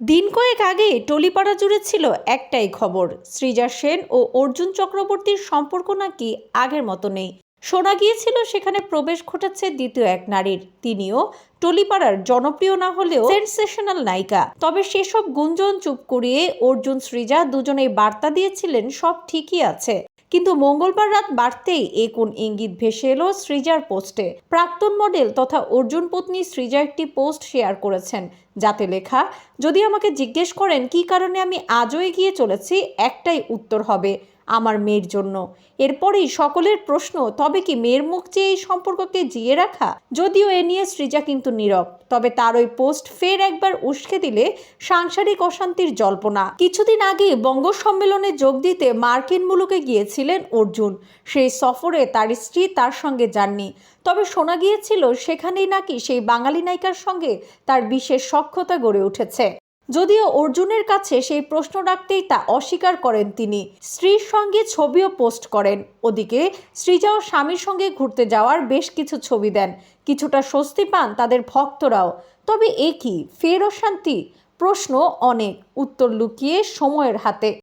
দিন কয়েক আগে টলিপাড়া জুড়ে ছিল একটাই খবর। সৃজা সেন ও অর্জুন চক্রবর্তীর সম্পর্ক নাকি আগের মতো নেই। শোনা গিয়েছিল সেখানে প্রবেশ ঘটাচ্ছে দ্বিতীয় এক নারীর। তিনিও টলিপাড়ার জনপ্রিয় না হলেও সেন্সেশনাল নায়িকা। তবে সেসব গুঞ্জন চুপ করিয়ে অর্জুন, সৃজা দুজনেই বার্তা দিয়েছিলেন, সব ঠিকই আছে। কিন্তু মঙ্গলবার রাত বাড়তেই এ কোন ইঙ্গিত ভেসে এলো সৃজার পোস্টে। প্রাক্তন মডেল তথা অর্জুন পত্নী সৃজা একটি পোস্ট শেয়ার করেছেন। যাতে লেখা, যদি আমাকে জিজ্ঞেস করেন কী কারণে আমি আজও এগিয়ে চলেছি, একটাই উত্তর হবে, আমার মেয়ের জন্য। এরপরেই সকলের প্রশ্ন, তবে কি মেয়ের মুখ চেয়ে এই সম্পর্ককে জিয়ে রাখা? যদিও এ নিয়ে সৃজা কিন্তু নীরব, তবে তার ওই পোস্ট ফের একবার উস্কে দিলে সাংসারিক অশান্তির জল্পনা। কিছুদিন আগে বঙ্গ সম্মেলনে যোগ দিতে মার্কিন মুলুকে গিয়েছিলেন অর্জুন। সেই সফরে তার স্ত্রী তার সঙ্গে যাননি। তবে শোনা গিয়েছিল, সেখানেই নাকি সেই বাঙালি নায়িকার সঙ্গে তার বিশেষ সখ্যতা গড়ে উঠেছে। যদিও অর্জুনের কাছে সেই প্রশ্ন রাখতেই তা অস্বীকার করেন তিনি। স্ত্রীর সঙ্গে ছবিও পোস্ট করেন। ওদিকে সৃজাও স্বামীর সঙ্গে ঘুরতে যাওয়ার বেশ কিছু ছবি দেন। কিছুটা স্বস্তি পান তাদের ভক্তরাও। তবে এ কি? ফের অশান্তি? প্রশ্ন অনেক। উত্তর লুকিয়ে সময়ের হাতে।